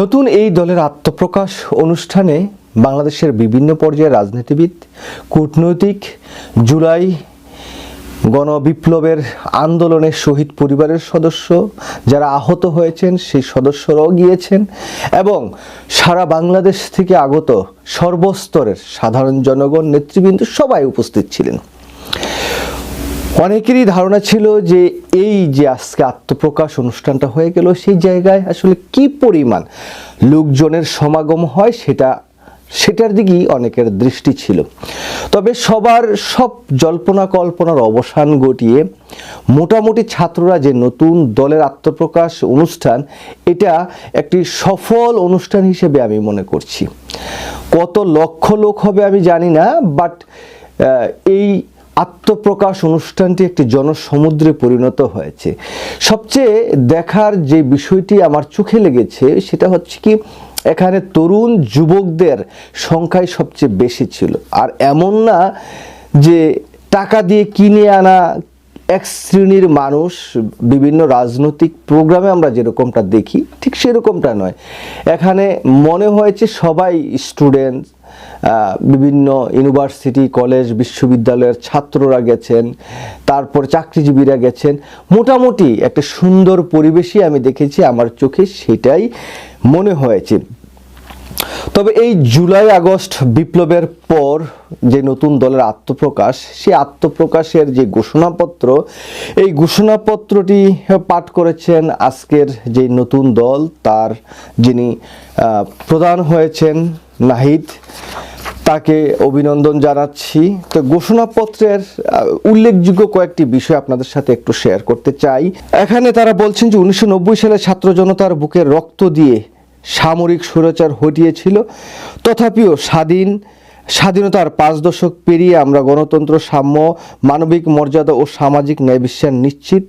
নতুন এই দলের আত্মপ্রকাশ অনুষ্ঠানে বাংলাদেশের বিভিন্ন পর্যায়ের রাজনীতিবিদ, কূটনৈতিক, জুলাই গণবিপ্লবের আন্দোলনের শহীদ পরিবারের সদস্য যারা আহত হয়েছেন সেই সদস্যরাও গিয়েছেন এবং সারা বাংলাদেশ থেকে আগত সর্বস্তরের সাধারণ জনগণ, নেতৃবৃন্দ সবাই উপস্থিত ছিলেন। অনেকেরই ধারণা ছিল যে এই যে আজকে আত্মপ্রকাশ অনুষ্ঠানটা হয়ে গেল, সেই জায়গায় আসলে কি পরিমাণ লোকজনের সমাগম হয় সেটা, সেটার দিকেই অনেকের দৃষ্টি ছিল। তবে সবার সব জল্পনা কল্পনার অবসান ঘটিয়ে মোটামুটি ছাত্ররা যে নতুন দলের আত্মপ্রকাশ অনুষ্ঠান, এটা একটি সফল অনুষ্ঠান হিসেবে আমি মনে করছি। কত লক্ষ লোক হবে আমি জানি না বাট এই আত্মপ্রকাশ অনুষ্ঠানটি একটি জনসমুদ্রে পরিণত হয়েছে। সবচেয়ে দেখার যে বিষয়টি আমার চোখে লেগেছে, সেটা হচ্ছে কি, এখানে তরুণ যুবকদের সংখ্যাই সবচেয়ে বেশি ছিল। আর এমন না যে টাকা দিয়ে কিনে আনা এক শ্রেণির মানুষ, বিভিন্ন রাজনৈতিক প্রোগ্রামে আমরা যেরকমটা দেখি, ঠিক সেরকমটা নয়। এখানে মনে হয়েছে সবাই স্টুডেন্ট বিভিন্ন ইউনিভার্সিটি কলেজ বিশ্ববিদ্যালয়ের ছাত্ররা গেছেন, তারপর চাকরিজীবীরা গেছেন। মোটামুটি একটা সুন্দর পরিবেশই আমি দেখেছি, আমার চোখে সেটাই মনে হয়েছে। তবে এই জুলাই, আগস্ট বিপ্লবের পর যে নতুন দলের আত্মপ্রকাশ সেই আত্মপ্রকাশের যে ঘোষণাপত্র, এই ঘোষণাপত্রটি পাঠ করেছেন আজকের যে নতুন দল, তার যিনি প্রধান হয়েছেন নাহিদ। তাকে অভিনন্দন জানাচ্ছি। তো ঘোষণাপত্রের উল্লেখযোগ্য কয়েকটি বিষয় আপনাদের সাথে একটু শেয়ার করতে চাই। এখানে তারা বলছেন যে উনিশশো নব্বই সালে ছাত্র জনতার বুকে রক্ত দিয়ে সামরিক স্বৈরাচার হটিয়েছিল। তথাপিও স্বাধীন, স্বাধীনতার পাঁচ দশক পেরিয়ে আমরা গণতন্ত্র, সাম্য, মানবিক মর্যাদা ও সামাজিক ন্যায় বিশ্বাস নিশ্চিত।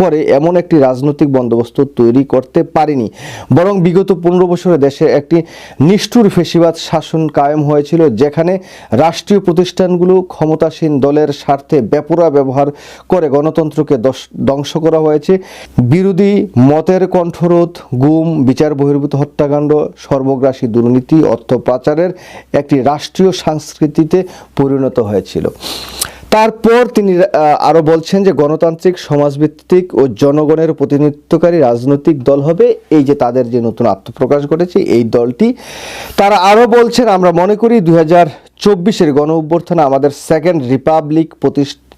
করে এমন একটি রাজনৈতিক বন্দোবস্ত তৈরি করতে পারেনি। বরং বিগত পনেরো বছরে দেশে একটি নিষ্ঠুর ফেসিবাদ শাসন কায়েম হয়েছিল, যেখানে রাষ্ট্রীয় প্রতিষ্ঠানগুলো ক্ষমতাসীন দলের স্বার্থে বেপরা ব্যবহার করে গণতন্ত্রকে ধ্বংস করা হয়েছে। বিরোধী মতের কণ্ঠরোধ, গুম, বিচার বহির্ভূত হত্যাকাণ্ড, সর্বগ্রাসী দুর্নীতি, অর্থ পাচারের একটি রাষ্ট্রীয় সংস্কৃতিতে পরিণত হয়েছিল। তারপর তিনি আরও আরও বলছেন যে গণতান্ত্রিক, সমাজভিত্তিক ও জনগণের প্রতিনিধিত্বকারী রাজনৈতিক দল হবে এই যে তাদের যে নতুন আত্মপ্রকাশ ঘটেছে, এই দলটি। তারা আরও বলছেন, আমরা মনে করি দুই হাজার চব্বিশের গণ অভ্যর্থনা আমাদের সেকেন্ড রিপাবলিক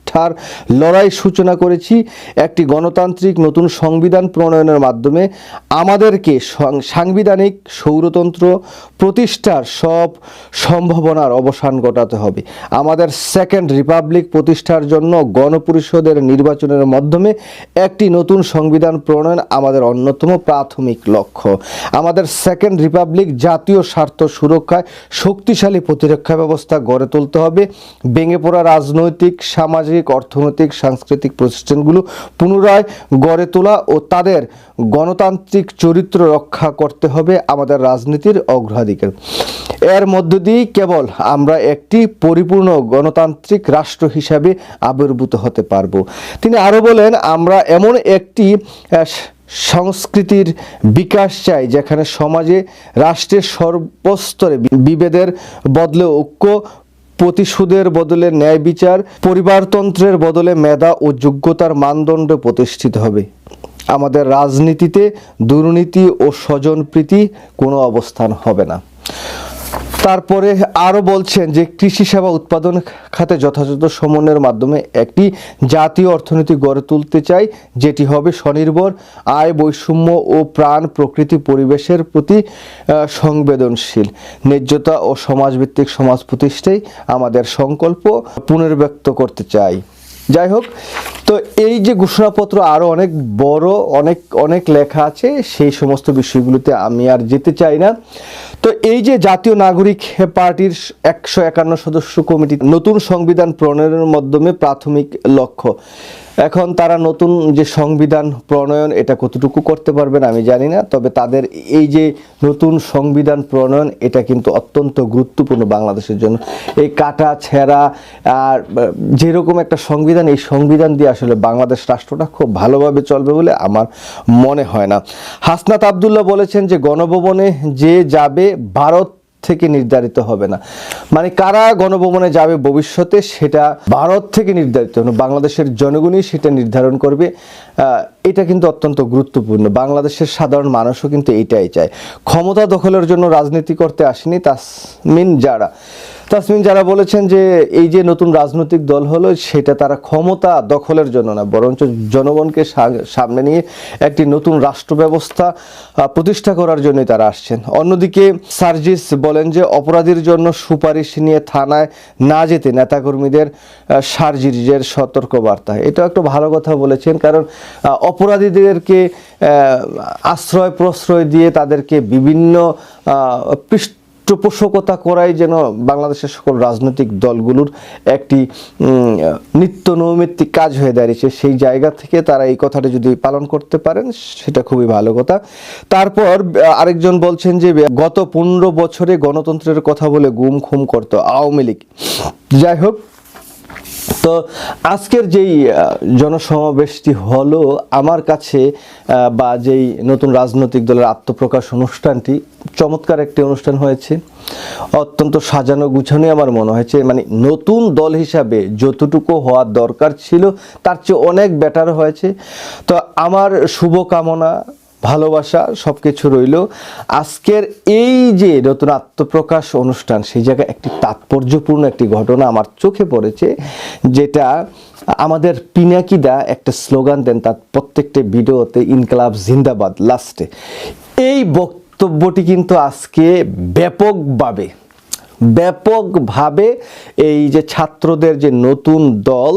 প্রতিষ্ঠার লড়াই সূচনা করেছি। একটি গণতান্ত্রিক নতুন সংবিধান প্রণয়নের মাধ্যমে আমাদেরকে সাংবিধানিক সৌরতন্ত্র প্রতিষ্ঠার সব সম্ভাবনার অবসান ঘটাতে হবে। আমাদের সেকেন্ড রিপাবলিক প্রতিষ্ঠার জন্য গণপরিষদের নির্বাচনের মাধ্যমে একটি নতুন সংবিধান প্রণয়ন আমাদের অন্যতম প্রাথমিক লক্ষ্য। আমাদের সেকেন্ড রিপাবলিক জাতীয় স্বার্থ সুরক্ষায় শক্তিশালী প্রতিরক্ষা ব্যবস্থা গড়ে তুলতে হবে। ভেঙে পড়া রাজনৈতিক, সামাজিক অর্থনৈতিক, সাংস্কৃতিক প্রতিষ্ঠানগুলো পুনরায় গড়ে তোলা ও তাদের গণতান্ত্রিক চরিত্র রক্ষা করতে হবে আমাদের রাজনীতির অগ্রাধিকার। এর মধ্য দিয়েই কেবল আমরা একটি পরিপূর্ণ গণতান্ত্রিক রাষ্ট্র হিসাবে আবির্ভূত হতে পারব। তিনি আরও বলেন, আমরা এমন একটি সংস্কৃতির বিকাশ চাই, যেখানে সমাজে রাষ্ট্রের সর্বস্তরে বিভেদের বদলে ঐক্য প্রতিশোধের বদলে ন্যায় বিচার, পরিবারতন্ত্রের বদলে মেধা ও যোগ্যতার মানদণ্ড প্রতিষ্ঠিত হবে। আমাদের রাজনীতিতে দুর্নীতি ও স্বজনপ্রীতি কোনো অবস্থান হবে না। তারপরে আরও বলছেন যে কৃষি সেবা উৎপাদন খাতে যথাযথ সমন্বয়ের মাধ্যমে একটি জাতীয় অর্থনীতি গড়ে তুলতে চাই, যেটি হবে স্বনির্ভর, আয় বৈষম্য ও প্রাণ প্রকৃতি পরিবেশের প্রতি সংবেদনশীল, ন্যায্যতা ও সমাজভিত্তিক সমাজ প্রতিষ্ঠাই আমাদের সংকল্প পুনর্ব্যক্ত করতে চাই। যাই হোক, তো এই যে ঘোষণাপত্র আরও অনেক বড়, অনেক অনেক লেখা আছে, সেই সমস্ত বিষয়গুলোতে আমি আর যেতে চাই না। তো এই যে জাতীয় নাগরিক পার্টির একশো একান্ন সদস্য কমিটি নতুন সংবিধান প্রণয়নের মাধ্যমে প্রাথমিক লক্ষ্য এখন তারা নতুন যে সংবিধান প্রণয়ন, এটা কতটুকু করতে পারবেন আমি জানি না, তবে তাদের এই যে নতুন সংবিধান প্রণয়ন, এটা কিন্তু অত্যন্ত গুরুত্বপূর্ণ বাংলাদেশের জন্য। এই কাটা, ছেঁড়া আর যেরকম একটা সংবিধান, এই সংবিধান দিয়ে আসলে বাংলাদেশ রাষ্ট্রটা খুব ভালোভাবে চলবে বলে আমার মনে হয় না। হাসনাত আবদুল্লাহ বলেছেন যে গণভবনে যে যাবে, ভারত থেকে নির্ধারিত হবে না। মানে কারা গণভবনে যাবে ভবিষ্যতে সেটা ভারত থেকে নির্ধারিত বাংলাদেশের জনগণই সেটা নির্ধারণ করবে। এটা কিন্তু অত্যন্ত গুরুত্বপূর্ণ। বাংলাদেশের সাধারণ মানুষও কিন্তু এটাই চায়। ক্ষমতা দখলের জন্য রাজনীতি করতে আসেনি তাসমিন যারা। তাসমিন, যারা বলেছেন যে এই যে নতুন রাজনৈতিক দল হলো, সেটা তারা ক্ষমতা দখলের জন্য না, বরঞ্চ জনগণকে সামনে নিয়ে একটি নতুন রাষ্ট্র ব্যবস্থা প্রতিষ্ঠা করার জন্যই তারা আসছেন। অন্যদিকে সার্জিস বলেন যে অপরাধীর জন্য সুপারিশ নিয়ে থানায় না যেতে নেতাকর্মীদের সার্জিজের সতর্ক বার্তা এটা একটা ভালো কথা বলেছেন, কারণ অপরাধীদেরকে আশ্রয় প্রশ্রয় দিয়ে তাদেরকে বিভিন্ন পৃষ্ঠ পৃষ্ঠপোষকতা করাই যেন বাংলাদেশের সকল রাজনৈতিক দলগুলোর একটি নিত্য নৈমিত্তিক কাজ হয়ে দাঁড়িয়েছে, সেই জায়গা থেকে তারা এই কথাটা যদি পালন করতে পারেন, সেটা খুবই ভালো কথা। তারপর, আরেকজন বলছেন যে, গত পনেরো বছরে গণতন্ত্রের কথা বলে গুম খুম করতো আওয়ামী লীগ। যাই হোক, তো আজকের যেই জনসমাবেশটি হলো, আমার কাছে বা যেই নতুন রাজনৈতিক দলের আত্মপ্রকাশ অনুষ্ঠানটি চমৎকার একটি অনুষ্ঠান হয়েছে। অত্যন্ত সাজানো গুছানোই আমার মনে হয়েছে। মানে নতুন দল হিসাবে যতটুকু হওয়ার দরকার ছিল, তার চেয়ে অনেক বেটার হয়েছে। তো আমার শুভকামনা, ভালোবাসা সব কিছু রইল। আজকের এই যে নতুন আত্মপ্রকাশ অনুষ্ঠান, সেই জায়গায় একটি তাৎপর্যপূর্ণ একটি ঘটনা আমার চোখে পড়েছে, যেটা আমাদের পিনাকিদা একটা স্লোগান দেন তার প্রত্যেকটা ভিডিওতে, ইনকলাব জিন্দাবাদ, লাস্টে। এই বক্তব্যটি কিন্তু আজকে ব্যাপকভাবে ব্যাপকভাবে এই যে ছাত্রদের যে নতুন দল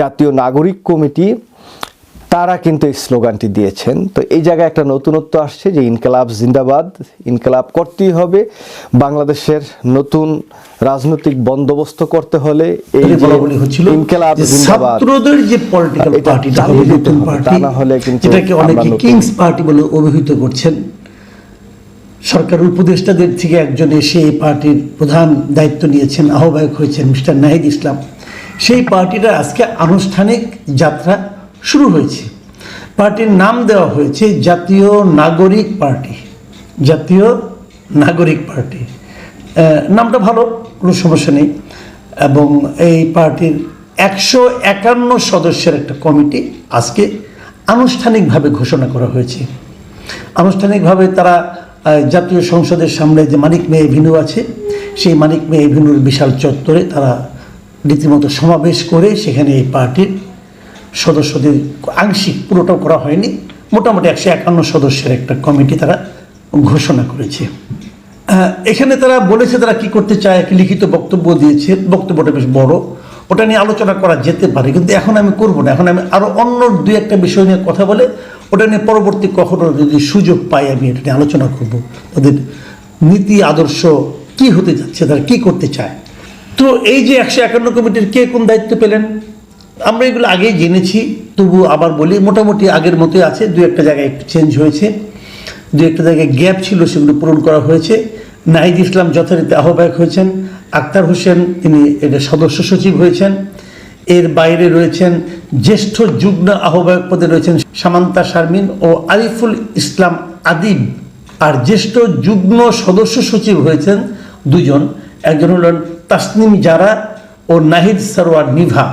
জাতীয় নাগরিক কমিটি তারা কিন্তু এই স্লোগানটি দিয়েছেন। তো এই জায়গায় একটা নতুনত্ব আসছে যে ইনকালাব জিন্দাবাদ ইনকালাব করতেই হবে। বাংলাদেশের নতুন রাজনৈতিক বন্দোবস্ত করতে হলে এই যে হচ্ছিল ইনকালাব যে জিন্দাবাদ ছাত্রদের যে পলিটিক্যাল পার্টি তা না হলে কিন্তু অনেকে কিংস পার্টি বলে অভিহিত করছেন। সরকার উপদেষ্টাদের থেকে একজন এসে এই পার্টির প্রধান দায়িত্ব নিয়েছেন, আহ্বায়ক হয়েছেন মিস্টার নাহিদ ইসলাম। সেই পার্টিটা আজকে আনুষ্ঠানিক যাত্রা শুরু হয়েছে। পার্টির নাম দেওয়া হয়েছে জাতীয় নাগরিক পার্টি। জাতীয় নাগরিক পার্টি। নামটা ভালো, কোনো সমস্যা নেই। এবং এই পার্টির একশো একান্ন সদস্যের একটা কমিটি আজকে আনুষ্ঠানিকভাবে ঘোষণা করা হয়েছে। আনুষ্ঠানিকভাবে তারা জাতীয় সংসদের সামনে যে মানিক মে এভিনিউ আছে, সেই মানিক মেয়ে এভিনিউর বিশাল চত্বরে তারা রীতিমতো সমাবেশ করে সেখানে এই পার্টির সদস্যদের আংশিক পুরোটাও করা হয়নি। মোটামুটি একশো একান্ন সদস্যের একটা কমিটি তারা ঘোষণা করেছে। এখানে তারা বলেছে তারা কি করতে চায়, একটি লিখিত বক্তব্য দিয়েছে। বক্তব্যটা বেশ বড়। ওটা নিয়ে আলোচনা করা যেতে পারে, কিন্তু এখন আমি করব না। এখন আমি আরও অন্য দুই একটা বিষয় নিয়ে কথা বলে ওটা নিয়ে পরবর্তী কখনো যদি সুযোগ পাই, আমি এটা নিয়ে আলোচনা করব। তাদের নীতি, আদর্শ কি হতে যাচ্ছে, তারা কি করতে চায়? তো এই যে একশো একান্ন কমিটির কে কোন দায়িত্ব পেলেন, আমরা এগুলো আগেই জেনেছি, তবু আবার বলি, মোটামুটি আগের মতোই আছে, দু একটা জায়গায় একটু চেঞ্জ হয়েছে, দু একটা জায়গায় গ্যাপ ছিল, সেগুলো পূরণ করা হয়েছে। নাহিদ ইসলাম যথারীতি আহ্বায়ক হয়েছেন, আক্তার হোসেন, তিনি এটা সদস্য সচিব হয়েছেন। এর বাইরে রয়েছেন জ্যেষ্ঠ যুগ্ম আহ্বায়ক পদে রয়েছেন সামান্তা শারমিন ও আরিফুল ইসলাম আদিব। আর জ্যেষ্ঠ যুগ্ম সদস্য সচিব হয়েছেন দুজন। একজন হলেন তাসনিম জারা ও নাহিদ সারোয়ার নিভা।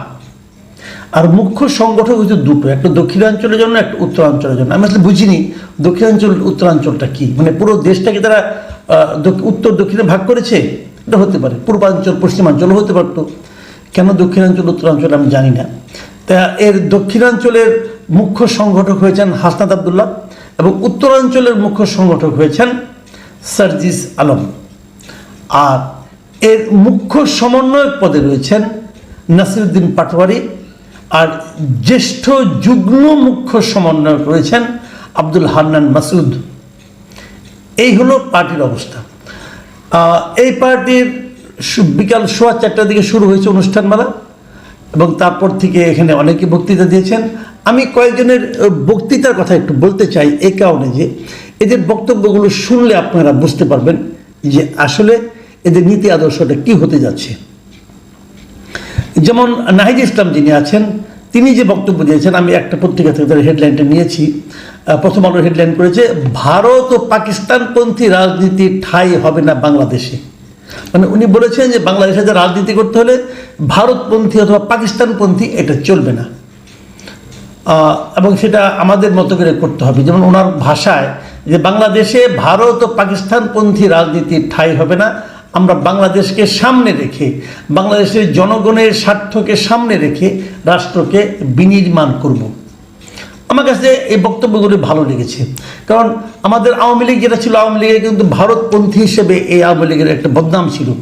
আর মুখ্য সংগঠক হচ্ছে দুটো, একটা দক্ষিণাঞ্চলের জন্য, একটা উত্তরাঞ্চলের জন্য। আমি আসলে বুঝিনি দক্ষিণাঞ্চল, উত্তরাঞ্চলটা কি? মানে পুরো দেশটাকে তারা উত্তর, দক্ষিণে ভাগ করেছে? এটা হতে পারে। পূর্বাঞ্চল, পশ্চিমাঞ্চলও হতে পারতো। কেন দক্ষিণাঞ্চল, উত্তরাঞ্চল আমি জানি না। তা এর দক্ষিণাঞ্চলের মুখ্য সংগঠক হয়েছেন হাসনাত আবদুল্লাহ এবং উত্তরাঞ্চলের মুখ্য সংগঠক হয়েছেন সার্জিস আলম। আর এর মুখ্য সমন্বয়ক পদে রয়েছেন নাসিরুদ্দিন পাটোয়ারি আর জ্যেষ্ঠ যুগ্ম মুখ্য সমন্বয়ক রয়েছেন আব্দুল হান্নান মাসুদ এই হলো পার্টির অবস্থা। এই পার্টির বিকাল সোয়া চারটার দিকে শুরু হয়েছে অনুষ্ঠানমালা, এবং তারপর থেকে এখানে অনেকে বক্তৃতা দিয়েছেন। আমি কয়েকজনের বক্তৃতার কথা একটু বলতে চাই এ কারণে যে, এদের বক্তব্যগুলো শুনলে আপনারা বুঝতে পারবেন যে আসলে এদের নীতি আদর্শটা কি হতে যাচ্ছে। যেমন নাহিদ ইসলাম যিনি আছেন, তিনি যে বক্তব্য দিয়েছেন, আমি একটা পত্রিকা থেকে তার হেডলাইনটা নিয়েছি। প্রথম আলো হেডলাইন করেছে, ভারত ও পাকিস্তানপন্থী রাজনীতির ঠাঁই হবে না বাংলাদেশে। মানে উনি বলেছেন যে বাংলাদেশে যে রাজনীতি করতে হলে ভারতপন্থী অথবা পাকিস্তানপন্থী এটা চলবে না এবং সেটা আমাদের মতো করে করতে হবে যেমন ওনার ভাষায় যে বাংলাদেশে ভারত ও পাকিস্তানপন্থী রাজনীতির ঠাঁই হবে না, আমরা বাংলাদেশকে সামনে রেখে, বাংলাদেশের জনগণের স্বার্থকে সামনে রেখে রাষ্ট্রকে বিনির্মাণ করব। আমার কাছে এই বক্তব্যগুলি ভালো লেগেছে। কারণ আমাদের আওয়ামী লীগ যেটা ছিল, আওয়ামী লীগের কিন্তু ভারতপন্থী হিসেবে এই আওয়ামী লীগের একটা বদনাম ছিল।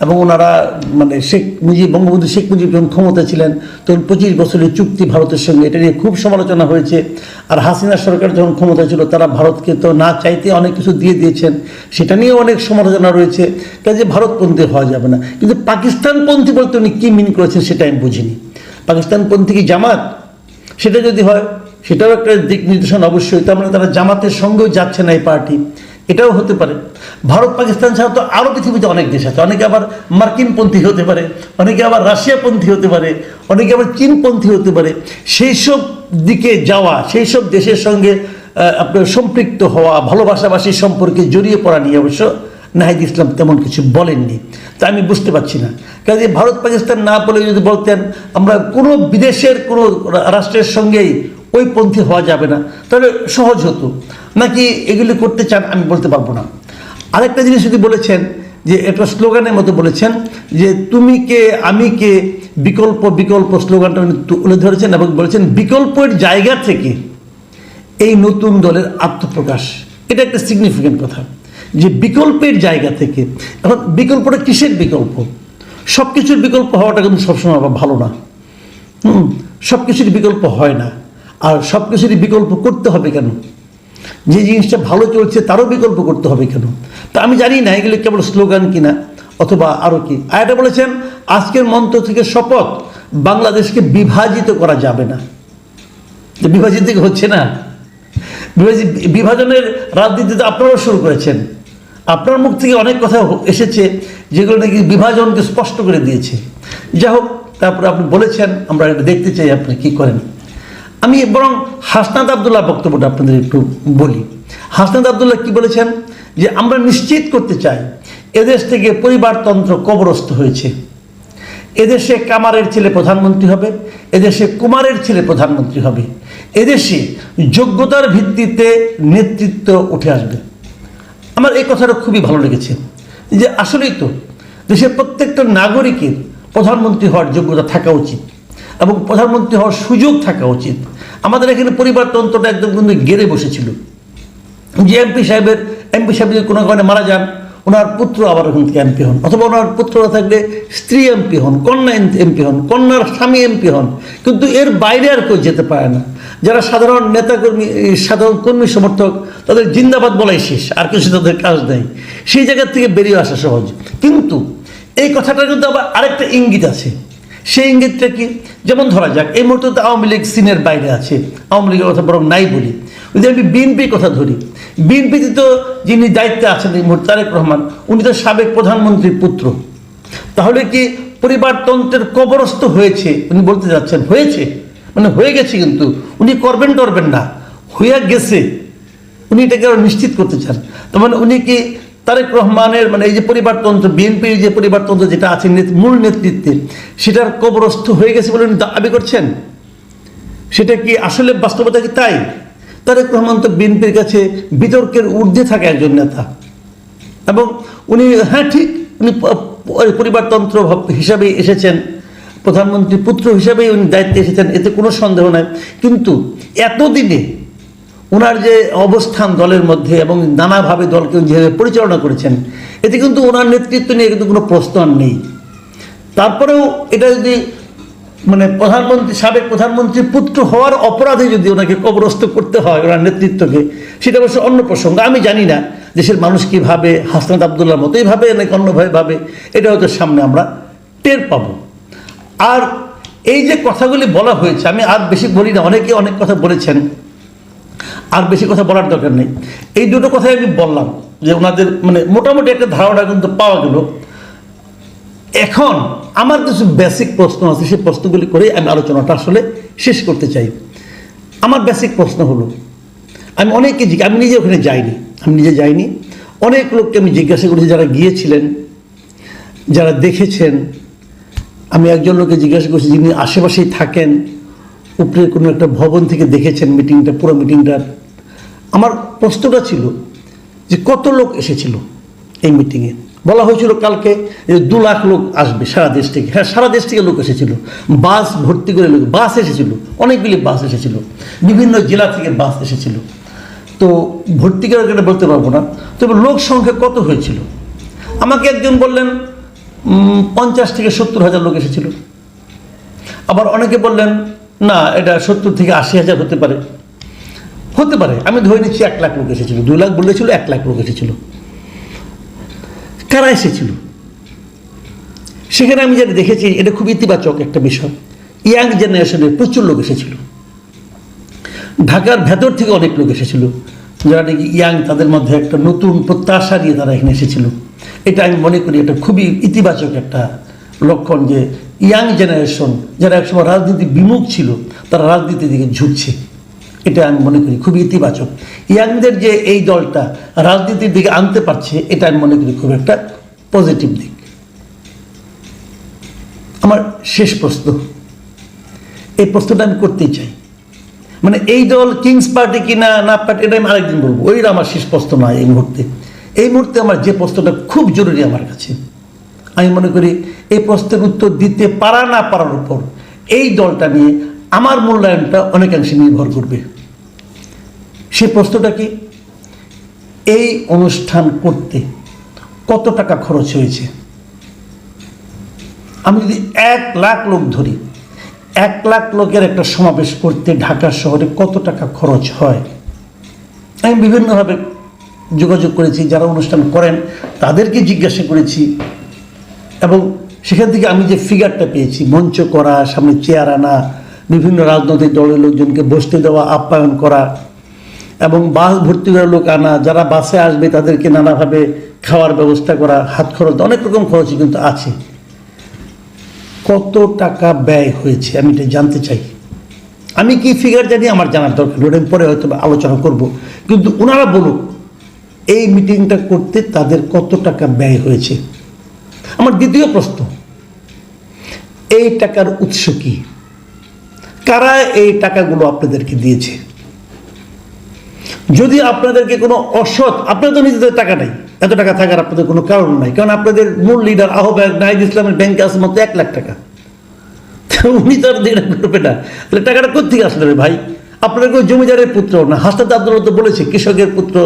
এবং ওনারা মানে শেখ মুজিব, বঙ্গবন্ধু শেখ মুজিব যখন ক্ষমতা ছিলেন, তখন পঁচিশ বছরের চুক্তি ভারতের সঙ্গে, এটা নিয়ে খুব সমালোচনা হয়েছে। আর হাসিনা সরকার যখন ক্ষমতা ছিল, তারা ভারতকে তো না চাইতে অনেক কিছু দিয়ে দিয়েছেন, সেটা নিয়ে অনেক সমালোচনা রয়েছে। কাজে ভারতপন্থী হওয়া যাবে না। কিন্তু পাকিস্তানপন্থী বলতে উনি কী মিন করেছেন, সেটা আমি বুঝিনি। পাকিস্তানপন্থী কি জামাত? সেটা যদি হয় সেটাও একটা দিক নির্দেশনা অবশ্যই। তার মানে তারা জামাতের সঙ্গেও যাচ্ছে না এই পার্টি। এটাও হতে পারে। ভারত, পাকিস্তান ছাড়া তো আরও পৃথিবীতে অনেক দেশ আছে। অনেকে আবার মার্কিনপন্থী হতে পারে, অনেকে আবার রাশিয়াপন্থী হতে পারে, অনেকে আবার চীনপন্থী হতে পারে। সেই সব দিকে যাওয়া সেই সব দেশের সঙ্গে আপনার সম্পৃক্ত হওয়া ভালোবাসাবাসীর সম্পর্কে জড়িয়ে পড়া নিয়ে অবশ্য নাহিদ ইসলাম তেমন কিছু বলেননি। তা আমি বুঝতে পারছি না। কাজে ভারত, পাকিস্তান না বলে যদি বলতেন, আমরা কোনো বিদেশের কোনো রাষ্ট্রের সঙ্গেই ওই পন্থী হওয়া যাবে না। তাহলে সহজ হতো। নাকি এগুলি করতে চান আমি বলতে পারব না। আরেকটা জিনিস যদি বলেছেন যে, একটা স্লোগানের মতো বলেছেন যে, তুমি কে, আমি কে, বিকল্প বিকল্প স্লোগানটা উনি তুলে ধরেছেন এবং বলেছেন, বিকল্পের জায়গা থেকে এই নতুন দলের আত্মপ্রকাশ। এটা একটা সিগনিফিক্যান্ট কথা। যে, বিকল্পের জায়গা থেকে। এখন বিকল্পটা কিসের বিকল্প? সব কিছুর বিকল্প হওয়াটা কিন্তু সবসময় ভালো না। হুম সব কিছুর বিকল্প হয় না। আর সব কিছুরই বিকল্প করতে হবে কেন? যে জিনিসটা ভালো চলছে, তারও বিকল্প করতে হবে কেন? তা আমি জানি না, এগুলো কেবল স্লোগান কিনা, অথবা আরও কি। আর এটা বলেছেন, আজকের মন্ত্র থেকে শপথ বাংলাদেশকে বিভাজিত করা যাবে না। বিভাজিত কি হচ্ছে না? বিভাজি- বিভাজনের রাজনীতি তো আপনারাও শুরু করেছেন। আপনার মুখ থেকে অনেক কথা এসেছে, যেগুলো নাকি বিভাজনকে স্পষ্ট করে দিয়েছে। যাই হোক, তারপরে আপনি বলেছেন, আমরা দেখতে চাই আপনি কি করেন। আমি বরং হাসনাদ আবদুল্লাহ বক্তব্যটা আপনাদের একটু বলি। হাসনাদ আবদুল্লাহ কি বলেছেন? যে আমরা নিশ্চিত করতে চাই, এদেশ থেকে পরিবারতন্ত্র কবরস্থ হয়েছে। এদেশে কামারের ছেলে প্রধানমন্ত্রী হবে, এদেশে কুমারের ছেলে প্রধানমন্ত্রী হবে। এদেশে যোগ্যতার ভিত্তিতে নেতৃত্ব উঠে আসবে। আমার এই কথাটা খুবই ভালো লেগেছে। যে আসলেই তো, দেশের প্রত্যেকটা নাগরিকের প্রধানমন্ত্রী হওয়ার যোগ্যতা থাকা উচিত এবং প্রধানমন্ত্রী হওয়ার সুযোগ থাকা উচিত। আমাদের এখানে পরিবারতন্ত্রটা একদম কিন্তু গেড়ে বসেছিল। যে এমপি সাহেবের, এমপি সাহেব যদি কোনো কারণে মারা যান, ওনার পুত্র আবার ওখান থেকে এমপি হন। অথবা ওনার পুত্র না থাকলে স্ত্রী এমপি হন, কন্যা এমপি হন, কন্যার স্বামী এমপি হন। কিন্তু এর বাইরে আর কেউ যেতে পারে না। যারা সাধারণ নেতাকর্মী সাধারণ কর্মী সমর্থক, তাদের জিন্দাবাদ বলাই শেষ। আর কিছু তাদের কাজ নেই। সেই জায়গার থেকে বেরিয়ে আসা সহজ। কিন্তু এই কথাটা কিন্তু আবার আরেকটা ইঙ্গিত আছে। সেই ইঙ্গিতটা কি? যেমন ধরা যাক, এই মুহূর্তে তো আওয়ামী লীগ সিনের বাইরে আছে। আওয়ামী লীগের কথা বরং নাই বলি। যদি আমি বিএনপির কথা ধরি বিএনপিতে তো যিনি দায়িত্বে আছেন এই মুহূর্তে তারেক রহমান, উনি তো সাবেক প্রধানমন্ত্রীর পুত্র। তাহলে কি পরিবারতন্ত্রের কবরস্থ হয়েছে? উনি বলতে যাচ্ছেন, হয়েছে। মানে হয়ে গেছে কিন্তু। উনি করবেন টরবেন না। হইয়া গেছে। উনি এটাকে আরও নিশ্চিত করতে চান। তার মানে উনি কি তারেক রহমানের মানে এই যে পরিবারতন্ত্র, বিএনপির যে পরিবারতন্ত্র যেটা আছে মূল নেতৃত্বে, সেটার কবরস্থ হয়ে গেছে বলে দাবি করছেন। সেটা কি আসলে বাস্তবতা কি তাই? তারেক রহমান তো বিএনপির কাছে বিতর্কের ঊর্ধ্বে থাকা একজন নেতা। এবং উনি হ্যাঁ ঠিক, উনি পরিবারতন্ত্র হিসাবে এসেছেন, প্রধানমন্ত্রী পুত্র হিসাবেই উনি দায়িত্বে এসেছেন, এতে কোনো সন্দেহ নাই। কিন্তু এতদিনে ওনার যে অবস্থান দলের মধ্যে এবং নানাভাবে দলকে যেভাবে পরিচালনা করেছেন, এতে কিন্তু ওনার নেতৃত্ব নিয়ে কিন্তু কোনো প্রশ্ন নেই। তারপরেও এটা যদি মানে প্রধানমন্ত্রী, সাবেক প্রধানমন্ত্রীর পুত্র হওয়ার অপরাধে যদি ওনাকে কবরস্থ করতে হয় ওনার নেতৃত্বকে, সেটা অবশ্য অন্য প্রসঙ্গ। আমি জানি না দেশের মানুষ কি ভাবে হাসনাত আবদুল্লার মতোই ভাবে নাকি অন্যভাবে ভাবে, এটা হয়তো সামনে আমরা টের পাবো। আর এই যে কথাগুলি বলা হয়েছে, আমি আর বেশি বলি না অনেকে অনেক কথা বলেছেন। আর বেশি কথা বলার দরকার নেই। এই দুটো কথাই আমি বললাম যে ওনাদের মানে মোটামুটি একটা ধারণা কিন্তু পাওয়া গেল। এখন আমার কিছু বেসিক প্রশ্ন আছে, সেই প্রশ্নগুলি করে আমি আলোচনাটা আসলে শেষ করতে চাই। আমার বেসিক প্রশ্ন হলো, আমি অনেককে জিজ্ঞাসা আমি নিজে ওখানে যাইনি, আমি নিজে যাইনি। অনেক লোককে আমি জিজ্ঞাসা করেছি যারা গিয়েছিলেন, যারা দেখেছেন। আমি একজন লোককে জিজ্ঞাসা করছি যিনি আশেপাশেই থাকেন উপরে কোনো একটা ভবন থেকে দেখেছেন মিটিংটা পুরো মিটিংটা আমার প্রশ্নটা ছিল যে কত লোক এসেছিল এই মিটিংয়ে? বলা হয়েছিল কালকে যে দু লাখ লোক আসবে সারা দেশ থেকে। হ্যাঁ সারা দেশ থেকে লোক এসেছিল। বাস ভর্তি করে লোক বাস এসেছিল। অনেকগুলি বাস এসেছিল। বিভিন্ন জেলা থেকে বাস এসেছিল। তো ভর্তি করে এটা বলতে পারব না। তবে লোক সংখ্যা কত হয়েছিল? আমাকে একজন বললেন পঞ্চাশ থেকে সত্তর হাজার লোক এসেছিল। আবার অনেকে বললেন, না, এটা সত্তর থেকে আশি হাজার হতে পারে। হতে পারে। আমি ধরে নিচ্ছি এক লাখ লোক এসেছিল, দু লাখ বলেছিল এক লাখ লোক এসেছিল। কারা এসেছিল? সেখানে আমি যেটা দেখেছি, এটা খুব ইতিবাচক একটা বিষয়। ইয়াং জেনারেশনের প্রচুর লোক এসেছিল। ঢাকার ভেতর থেকে অনেক লোক এসেছিল, যারা নাকি ইয়াং, তাদের মধ্যে একটা নতুন প্রত্যাশা নিয়ে তারা এখানে এসেছিল। এটা আমি মনে করি এটা খুবই ইতিবাচক একটা লক্ষণ যে ইয়াং জেনারেশন, যারা একসময় রাজনীতি বিমুখ ছিল, তারা রাজনীতির দিকে ঝুঁকছে। এটা আমি মনে করি খুবই ইতিবাচক। ইয়াংদের যে এই দলটা রাজনীতির দিকে আনতে পারছে, এটা আমি মনে করি খুব একটা পজিটিভ দিক। আমার শেষ প্রশ্ন। এই প্রশ্নটা আমি করতেই চাই। মানে এই দল কিংস পার্টি কিনা না পার্টি, এটা আমি আরেকদিন বলব। ওইটা আমার শেষ প্রশ্ন নয় এই মুহূর্তে। এই মুহূর্তে আমার যে প্রশ্নটা খুব জরুরি আমার কাছে, আমি মনে করি এই প্রশ্নের উত্তর দিতে পারা না পারার উপর এই দলটা নিয়ে আমার মূল্যায়নটা অনেকাংশে নির্ভর করবে। সেই প্রশ্নটা কি? এই অনুষ্ঠান করতে কত টাকা খরচ হয়েছে? আমি যদি এক লাখ লোক ধরি, এক লাখ লোকের একটা সমাবেশ করতে ঢাকা শহরে কত টাকা খরচ হয়? আমি বিভিন্নভাবে যোগাযোগ করেছি, যারা অনুষ্ঠান করেন, তাদেরকে জিজ্ঞাসা করেছি এবং সেখান থেকে আমি যে ফিগারটা পেয়েছি, মঞ্চ করা, সামনে চেয়ার আনা বিভিন্ন রাজনৈতিক দলের লোকজনকে বসতে দেওয়া, আপ্যায়ন করা এবং বাস ভর্তি করে লোক আনা, যারা বাসে আসবে তাদেরকে নানাভাবে খাওয়ার ব্যবস্থা করা, হাত খরচ, অনেক রকম খরচই কিন্তু আছে। কত টাকা ব্যয় হয়েছে আমি এটা জানতে চাই। আমি কি ফিগার জানি আমার জানার দরকার ওটা পরে হয়তো আলোচনা করব। কিন্তু ওনারা বলুক, এই মিটিংটা করতে তাদের কত টাকা ব্যয় হয়েছে? আমার দ্বিতীয় প্রশ্ন, এই টাকার উৎস কি? কারা এই টাকাগুলো আপনাদেরকে দিয়েছে? যদি আপনাদেরকে কোনো অসৎ আপনাদের তো নিজেদের টাকা নাই, এত টাকা থাকার আপনাদের কোনো কারণ নাই, কারণ আপনাদের মূল লিডার আহ্বায়ক নাহিদ ইসলামের ব্যাংকে আছে মাত্র এক লাখ টাকা। উনি তো আর করবে না। তাহলে টাকাটা কোথেকে আসলে রে ভাই? আপনাদের কেউ জমিদারের পুত্র না? হাসনাত আব্দুল্লাহ তো বলেছে, কৃষকের পুত্র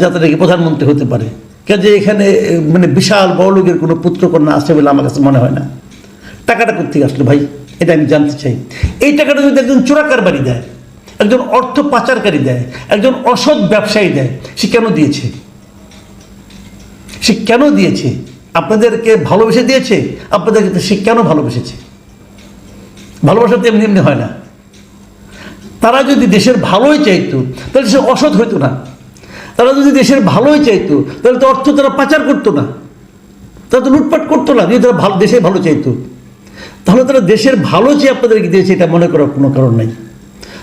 যাতে নাকি প্রধানমন্ত্রী হতে পারে। কাজে এখানে মানে বিশাল বড় লোকের কোনো পুত্রকন্যা আছে বলে আমার কাছে মনে হয় না। টাকাটা কোথেকে আসলো ভাই? এটা আমি জানতে চাই। এই টাকাটা যদি একজন চোরাকারবারি দেয়, একজন অর্থ পাচারকারী দেয়, একজন অসৎ ব্যবসায়ী দেয়, সে কেন দিয়েছে? সে কেন দিয়েছে? আপনাদেরকে ভালোবেসে দিয়েছে? আপনাদেরকে সে কেন ভালোবেসেছে? ভালোবাসা তো এমনি এমনি হয় না। তারা যদি দেশের ভালোই চাইতো, তাহলে সে অসৎ হইতো না। তারা যদি দেশের ভালোই চাইতো, তাহলে তো অর্থ তারা পাচার করতো না। তারা তো লুটপাট করতো না, যদি তারা ভালো দেশে ভালো চাইতো। তাহলে তারা দেশের ভালো যে আপনাদেরকে দিয়েছে, এটা মনে করার কোনো কারণ নাই।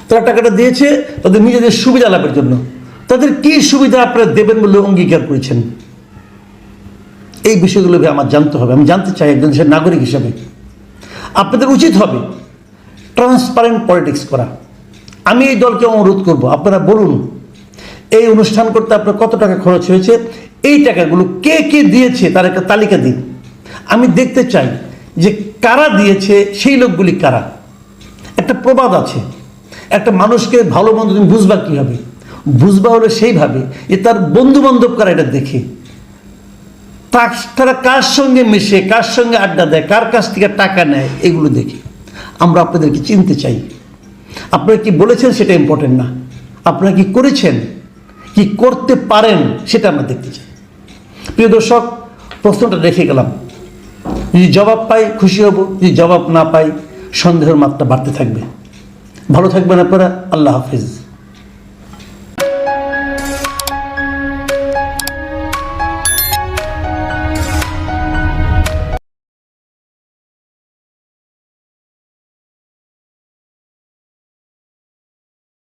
তারা টাকাটা দিয়েছে, তাদের নিজেদের সুবিধা লাভের জন্য। তাদের কী সুবিধা আপনারা দেবেন বলে অঙ্গীকার করেছেন? এই বিষয়গুলো আমার জানতে হবে। আমি জানতে চাই একজন দেশের নাগরিক হিসাবে। আপনাদের উচিত হবে ট্রান্সপারেন্ট পলিটিক্স করা। আমি এই দলকে অনুরোধ করব, আপনারা বলুন, এই অনুষ্ঠান করতে আপনার কত টাকা খরচ হয়েছে? এই টাকাগুলো কে কে দিয়েছে? তার একটা তালিকা দিন। আমি দেখতে চাই যে কারা দিয়েছে, সেই লোকগুলি কারা? একটা প্রবাদ আছে। একটা মানুষকে ভালো মন্দ তুমি বুঝবা কীভাবে? বুঝবা হলো সেইভাবে যে তার বন্ধু বান্ধব কারা এটা দেখে। তার- তারা কার সঙ্গে মিশে, কার সঙ্গে আড্ডা দেয়, কার কাছ থেকে টাকা নেয়, এগুলো দেখে। আমরা আপনাদেরকে চিনতে চাই। আপনারা কি বলেছেন সেটা ইম্পর্টেন্ট না। আপনারা কি করেছেন? কি করতে পারেন সেটা আমরা দেখতে চাই। প্রিয় দর্শক, প্রশ্নটা রেখে গেলাম। যদি জবাব পাই, খুশি হব যদি জবাব না পাই, সন্দেহের মাত্রা বাড়তে থাকবে। ভালো থাকবেন আপনারা, আল্লাহ হাফিজ।